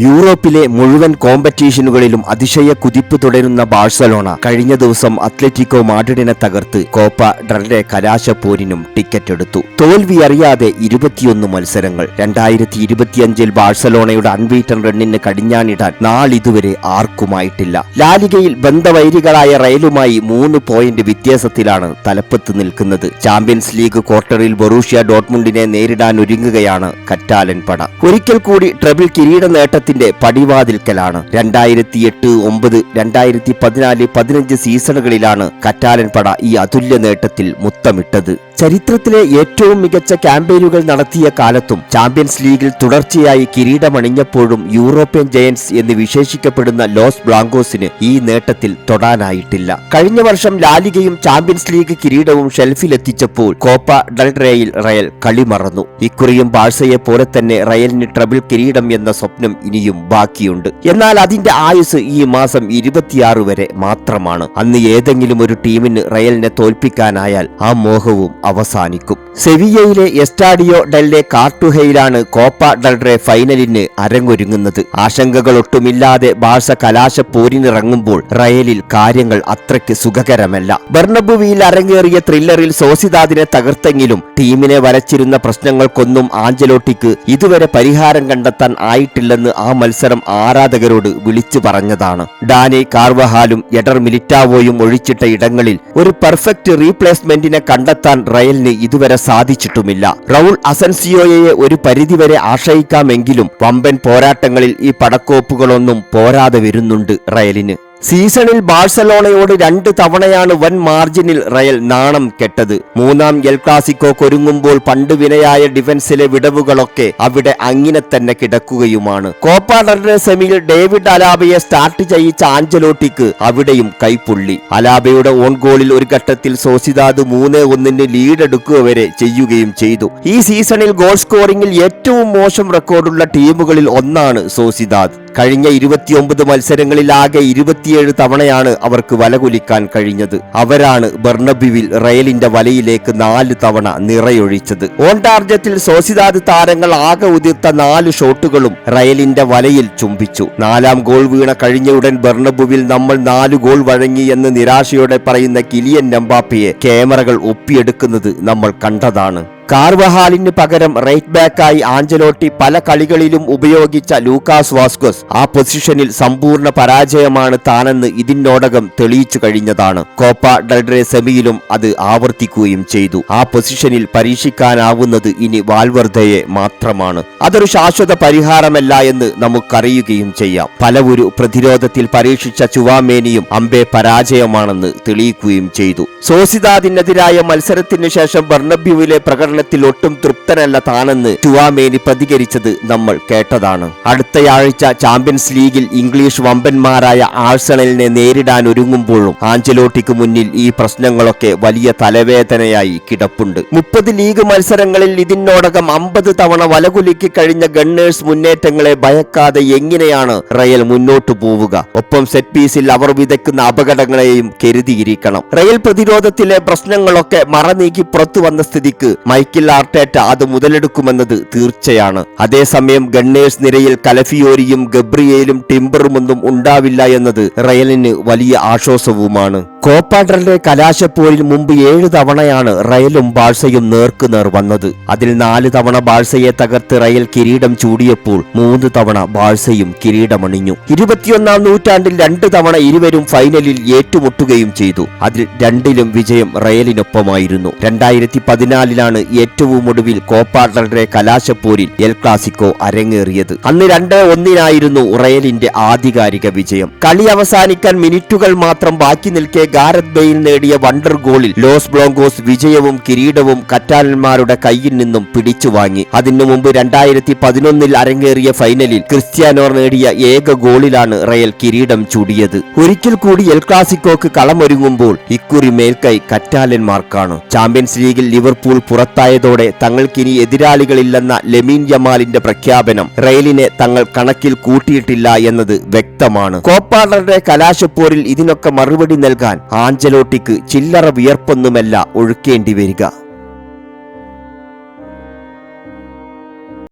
യൂറോപ്പിലെ മുഴുവൻ കോമ്പറ്റീഷനുകളിലും അതിശയ കുതിപ്പ് തുടരുന്ന ബാഴ്സലോണ കഴിഞ്ഞ ദിവസം അത്ലറ്റിക്കോ മാഡ്രിഡിനെ തകർത്ത് കോപ്പ ഡ്രലെ കലാശപ്പോരിനും ടിക്കറ്റ് എടുത്തു. തോൽവി അറിയാതെ ഇരുപത്തിയൊന്ന് മത്സരങ്ങൾ. രണ്ടായിരത്തി ഇരുപത്തിയഞ്ചിൽ ബാഴ്സലോണയുടെ അൺബീറ്റൻ റണ്ണിന് കടിഞ്ഞാണിടാൻ നാളിതുവരെ ആർക്കുമായിട്ടില്ല. ലാലികയിൽ ബന്ധവൈരികളായ റയലുമായി മൂന്ന് പോയിന്റ് വ്യത്യാസത്തിലാണ് തലപ്പത്ത് നിൽക്കുന്നത്. ചാമ്പ്യൻസ് ലീഗ് ക്വാർട്ടറിൽ ബൊറൂഷ്യ ഡോട്ട്മുണ്ടിനെ നേരിടാൻ ഒരുങ്ങുകയാണ് കറ്റാലൻ പട. ഒരിക്കൽ കൂടി ട്രബിൾ കിരീട നേട്ടത്തിന്റെ പടിവാതിൽക്കലാണ്. രണ്ടായിരത്തി എട്ട് ഒമ്പത് രണ്ടായിരത്തി പതിനാല് പതിനഞ്ച് സീസണുകളിലാണ് കറ്റാലൻ പട ഈ അതുല്യ നേട്ടത്തിൽ മുത്തമിട്ടത്. ചരിത്രത്തിലെ ഏറ്റവും മികച്ച ക്യാമ്പയിനുകൾ നടത്തിയ കാലത്തും ചാമ്പ്യൻസ് ലീഗിൽ തുടർച്ചയായി കിരീടമണിഞ്ഞപ്പോഴും യൂറോപ്യൻ ജയൻസ് എന്ന് വിശേഷിക്കപ്പെടുന്ന ലോസ് ബ്ലാങ്കോസിന് ഈ നേട്ടത്തിൽ തൊടാനായിട്ടില്ല. കഴിഞ്ഞ വർഷം ലാലികയും ചാമ്പ്യൻസ് ലീഗ് കിരീടവും ഷെൽഫിലെത്തിച്ചപ്പോൾ കോപ്പ ഡൽറേയിൽ റയൽ കളി മറന്നു ഇക്കുറിയും ബാഴ്സയെ പോലെ തന്നെ റയലിന് ട്രബിൾ കിരീടം എന്ന സ്വപ്നം ഇനിയും ബാക്കിയുണ്ട്. എന്നാൽ അതിന്റെ ആയുസ് ഈ മാസം ഇരുപത്തിയാറ് വരെ മാത്രമാണ്. അന്ന് ഏതെങ്കിലും ഒരു ടീമിന് റയലിനെ തോൽപ്പിക്കാനായാൽ ആ മോഹവും അവസാനിക്കും. സെവിയയിലെ എസ്റ്റാഡിയോ ഡെല്ലെ കാർട്ടുഹയിലാണ് കോപ്പ ഡൽറെ ഫൈനലിന് അരങ്ങൊരുങ്ങുന്നത്. ആശങ്കകളൊട്ടുമില്ലാതെ ബാഴ്സ കലാശ പോരിനിറങ്ങുമ്പോൾ റയലിൽ കാര്യങ്ങൾ അത്രയ്ക്ക് സുഖകരമല്ല. ബർണബുവിയിൽ അരങ്ങേറിയ ത്രില്ലറിൽ സോസിദാദിനെ തകർത്തെങ്കിലും ടീമിനെ വരച്ചിരുന്ന പ്രശ്നങ്ങൾക്കൊന്നും ആഞ്ചലോട്ടിക്ക് ഇതുവരെ പരിഹാരം കണ്ടെത്താൻ ആയിട്ടില്ലെന്ന് ആ മത്സരം ആരാധകരോട് വിളിച്ചു പറഞ്ഞതാണ്. ഡാനി കാർവഹാലും എഡർ മിലിറ്റാവോയും ഒഴിച്ചിട്ട ഇടങ്ങളിൽ ഒരു പെർഫെക്റ്റ് റീപ്ലേസ്മെന്റിനെ കണ്ടെത്താൻ റയലിന് ഇതുവരെ സാധിച്ചിട്ടുമില്ല. റൗൾ അസൻസിയോയെ ഒരു പരിധിവരെ ആശ്രയിക്കാമെങ്കിലും വമ്പൻ പോരാട്ടങ്ങളിൽ ഈ പടക്കോപ്പുകളൊന്നും പോരാതെ വരുന്നുണ്ട് റയലിന്. സീസണിൽ ബാഴ്സലോണയോട് രണ്ട് തവണയാണ് വൻ മാർജിനിൽ റയൽ നാണം കെട്ടത്. മൂന്നാം എൽ ക്ലാസിക്കോ കൊരുങ്ങുമ്പോൾ പണ്ട് വിനയായ ഡിഫൻസിലെ വിടവുകളൊക്കെ അവിടെ അങ്ങനെ തന്നെ കിടക്കുകയുമാണ്. കോപ്പ ഡർനെ സെമിയിൽ ഡേവിഡ് അലാബയെ സ്റ്റാർട്ട് ചെയ്യിച്ച ആഞ്ചലോട്ടിക്ക് അവിടെയും കൈപ്പുള്ളി അലാബയുടെ ഓൺ ഗോളിൽ ഒരു ഘട്ടത്തിൽ സോസിദാദ് മൂന്ന് ഒന്നിന് ലീഡെടുക്കുക വരെ ചെയ്യുകയും ചെയ്തു. ഈ സീസണിൽ ഗോൾ സ്കോറിംഗിൽ ഏറ്റവും മോശം റെക്കോർഡുള്ള ടീമുകളിൽ ഒന്നാണ് സോസിദാദ്. കഴിഞ്ഞ ഇരുപത്തിയൊമ്പത് മത്സരങ്ങളിൽ ആകെ ഇരുപത്തിയേഴ് തവണയാണ് അവർക്ക് വലകുലിക്കാൻ കഴിഞ്ഞത്. അവരാണ് ബർണബിവിൽ റയലിന്റെ വലയിലേക്ക് നാല് തവണ നിറയൊഴിച്ചത്. ഓൺ ടാർജറ്റിൽ സോസിദാദ് താരങ്ങൾ ആകെ ഉതിർത്ത നാല് ഷോട്ടുകളും റയലിന്റെ വലയിൽ ചുംബിച്ചു. നാലാം ഗോൾ വീണ കഴിഞ്ഞ ഉടൻ ബർണബുവിൽ നമ്മൾ നാല് ഗോൾ വഴങ്ങി എന്ന് നിരാശയോടെ പറയുന്ന കിലിയൻ നമ്പാപ്പയെ ക്യാമറകൾ ഒപ്പിയെടുക്കുന്നത് നമ്മൾ കണ്ടതാണ്. കാർവഹാലിന് പകരം റൈറ്റ് ബാക്കായി ആഞ്ചലോട്ടി പല കളികളിലും ഉപയോഗിച്ച ലൂക്കാസ് വാസ്കോസ് ആ പൊസിഷനിൽ സമ്പൂർണ പരാജയമാണ് താനെന്ന് ഇതിനോടകം തെളിയിച്ചു കഴിഞ്ഞതാണ്. കോപ്പ ഡൽഡ്രെ സെമിയിലും അത് ആവർത്തിക്കുകയും ചെയ്തു. ആ പൊസിഷനിൽ പരീക്ഷിക്കാനാവുന്നത് ഇനി വാൽവർദ്ധയെ മാത്രമാണ്. അതൊരു ശാശ്വത പരിഹാരമല്ല എന്ന് നമുക്കറിയുകയും ചെയ്യാം. പലവൊരു പ്രതിരോധത്തിൽ പരീക്ഷിച്ച ചുവാമേനിയും അമ്പെ പരാജയമാണെന്ന് തെളിയിക്കുകയും ചെയ്തു. സോസിദാദിനെതിരായ മത്സരത്തിനു ശേഷം ബർണബ്യുവിലെ പ്രകടനത്തിൽ ഒട്ടും തൃപ്തനല്ല താനെന്ന് ചുവാമേനി പ്രതികരിച്ചത് നമ്മൾ കേട്ടതാണ്. അടുത്തയാഴ്ച ചാമ്പ്യൻസ് ലീഗിൽ ഇംഗ്ലീഷ് വമ്പന്മാരായ ആഴ്സണലിനെ നേരിടാൻ ഒരുങ്ങുമ്പോഴും ആഞ്ചലോട്ടിക്ക് മുന്നിൽ ഈ പ്രശ്നങ്ങളൊക്കെ വലിയ തലവേദനയായി കിടപ്പുണ്ട്. മുപ്പത് ലീഗ് മത്സരങ്ങളിൽ ഇതിനോടകം അമ്പത് തവണ വലകുലുക്കി കഴിഞ്ഞ ഗണ്ണേഴ്സ് മുന്നേറ്റങ്ങളെ ഭയക്കാതെ എങ്ങനെയാണ് റയൽ മുന്നോട്ടു പോവുക? ഒപ്പം സെറ്റ് പീസിൽ അവർ വിതയ്ക്കുന്ന അപകടങ്ങളെയും കരുതിയിരിക്കണം. റയൽ പ്രതിരോധത്തിലെ പ്രശ്നങ്ങളൊക്കെ മറനീക്കി പുറത്തു വന്ന സ്ഥിതിക്ക് മൈക്കിൾ ആർട്ടേറ്റ അത് മുതലെടുക്കുമെന്നത് തീർച്ചയാണ്. അതേസമയം ഗണ്ണേഴ്സ് നിരയിൽ കലഫിയോരിയും ഗബ്രിയേലും ടിംബറുമൊന്നും ഉണ്ടാവില്ല എന്നത് റയലിന് വലിയ ആശ്വാസവുമാണ്. കോപ്പാഡറിന്റെ കലാശപ്പോരിൽ മുമ്പ് ഏഴ് തവണയാണ് റയലും ബാഴ്സയും നേർക്കുനേർ വന്നത്. അതിൽ നാല് തവണ ബാഴ്സയെ തകർത്ത് റയൽ കിരീടം ചൂടിയപ്പോൾ മൂന്ന് തവണ ബാഴ്സയും കിരീടമണിഞ്ഞു. ഇരുപത്തിയൊന്നാം നൂറ്റാണ്ടിൽ രണ്ട് തവണ ഇരുവരും ഫൈനലിൽ ഏറ്റുമുട്ടുകയും ചെയ്തു. അതിൽ രണ്ടിലും വിജയം റയലിനൊപ്പമായിരുന്നു. രണ്ടായിരത്തി പതിനാലിലാണ് ഏറ്റവും ഒടുവിൽ കോപ്പാഡറിന്റെ കലാശപ്പൂരിൽ എൽ ക്ലാസിക്കോ അരങ്ങേറിയത്. അന്ന് രണ്ട് ഒന്നിനായിരുന്നു റയലിന്റെ ആധികാരിക വിജയം. കളി അവസാനിക്കാൻ മിനിറ്റുകൾ മാത്രം ബാക്കി നിൽക്കെ ഗാരത് ബെയിൽ നേടിയ വണ്ടർ ഗോളിൽ ലോസ് ബ്ലോങ്കോസ് വിജയവും കിരീടവും കറ്റാലന്മാരുടെ കയ്യിൽ നിന്നും പിടിച്ചു വാങ്ങി. അതിനു മുമ്പ് രണ്ടായിരത്തി പതിനൊന്നിൽ അരങ്ങേറിയ ഫൈനലിൽ ക്രിസ്ത്യാനോ നേടിയ ഏക ഗോളിലാണ് റയൽ കിരീടം ചൂടിയത്. ഒരിക്കൽ കൂടി എൽ ക്ലാസിക്കോക്ക് കളമൊരുങ്ങുമ്പോൾ ഇക്കുറി മേൽക്കൈ കറ്റാലന്മാർക്കാണ്. ചാമ്പ്യൻസ് ലീഗിൽ ലിവർപൂൾ പുറത്തായതോടെ തങ്ങൾക്കിനി എതിരാളികളില്ലെന്ന ലെമീൻ ജമാലിന്റെ പ്രഖ്യാപനം റെയിലിനെ തങ്ങൾ കണക്കിൽ കൂട്ടിയിട്ടില്ല എന്നത് വ്യക്തമാണ്. കോപ്പാടറുടെ കലാശപ്പോരിൽ ഇതിനൊക്കെ മറുപടി നൽകാൻ ആഞ്ചലോട്ടിക്ക് ചില്ലറ വിയർപ്പൊന്നുമല്ല ഒഴുക്കേണ്ടി വരിക.